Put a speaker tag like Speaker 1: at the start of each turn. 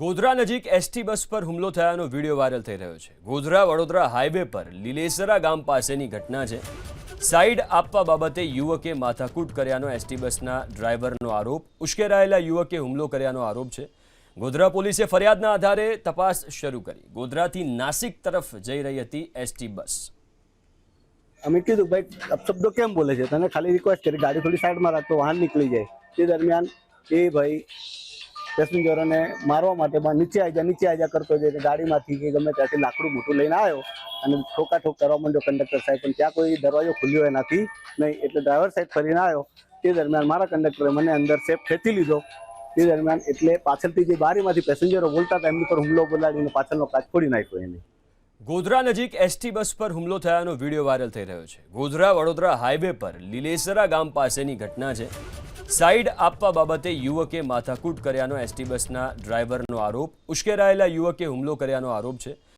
Speaker 1: ગોધરા નજીક ST bus પર હુમલો થયાનો વીડિયો વાયરલ થઈ રહ્યો છે. ગોધરા વડોદરા હાઈવે પર લીલેસરા ગામ પાસેની ઘટના છે. સાઈડ આપવા બાબતે યુવકે માથાકૂટ કર્યાનો એસટી બસના ડ્રાઈવરનો આરોપ. ઉશ્કેરાયેલા યુવકે હુમલો કર્યાનો આરોપ છે. ગોધરા પોલીસે ફરિયાદના આધારે તપાસ શરૂ કરી. ગોધરાથી નાસિક તરફ જઈ રહી હતી એસટી બસ.
Speaker 2: અમે કીધું, ભાઈ અપશબ્દો કેમ બોલે છે? તને ખાલી રિક્વેસ્ટ કરી. ગાડી થોડી સાઈડમાં રાખતો વાહન નીકળી જાય. તે દરમિયાન, એ ભાઈ પેસેન્જરોને મારવા માટે નીચે આવી જા, નીચે આવી જા કરતો જાય ગાડીમાંથી કે ગમે ત્યાંથી લાકડું મોટું લઈને આવ્યો અને ઠોકાઠોક કરવા માંડ્યો કંડક્ટર સાહેબ. પણ ત્યાં કોઈ દરવાજો ખુલ્યો એનાથી નહીં, એટલે ડ્રાઈવર સાહેબ ફરીને આવ્યો. તે દરમિયાન મારા કંડક્ટરે મને અંદર સેફ ખેંચી લીધો. તે દરમિયાન એટલે પાછળથી જે બારીમાંથી પેસેન્જરો બોલતા હતા, એમની પર હુમલો બોલાડીને પાછળનો કાચ ફોડી નાખ્યો એને.
Speaker 1: ગોધરા નજીક એસટી બસ પર હુમલો થયાનો વીડિયો વાયરલ થઈ રહ્યો છે. ગોધરા વડોદરા હાઈવે પર લીલેસરા ગામ પાસેની ઘટના છે. સાઈડ આપવા બાબતે યુવકે માથાકૂટ કર્યાનો એસટી બસના ડ્રાઈવરનો આરોપ. ઉશ્કેરાયેલા યુવકે હુમલો કર્યાનો આરોપ છે.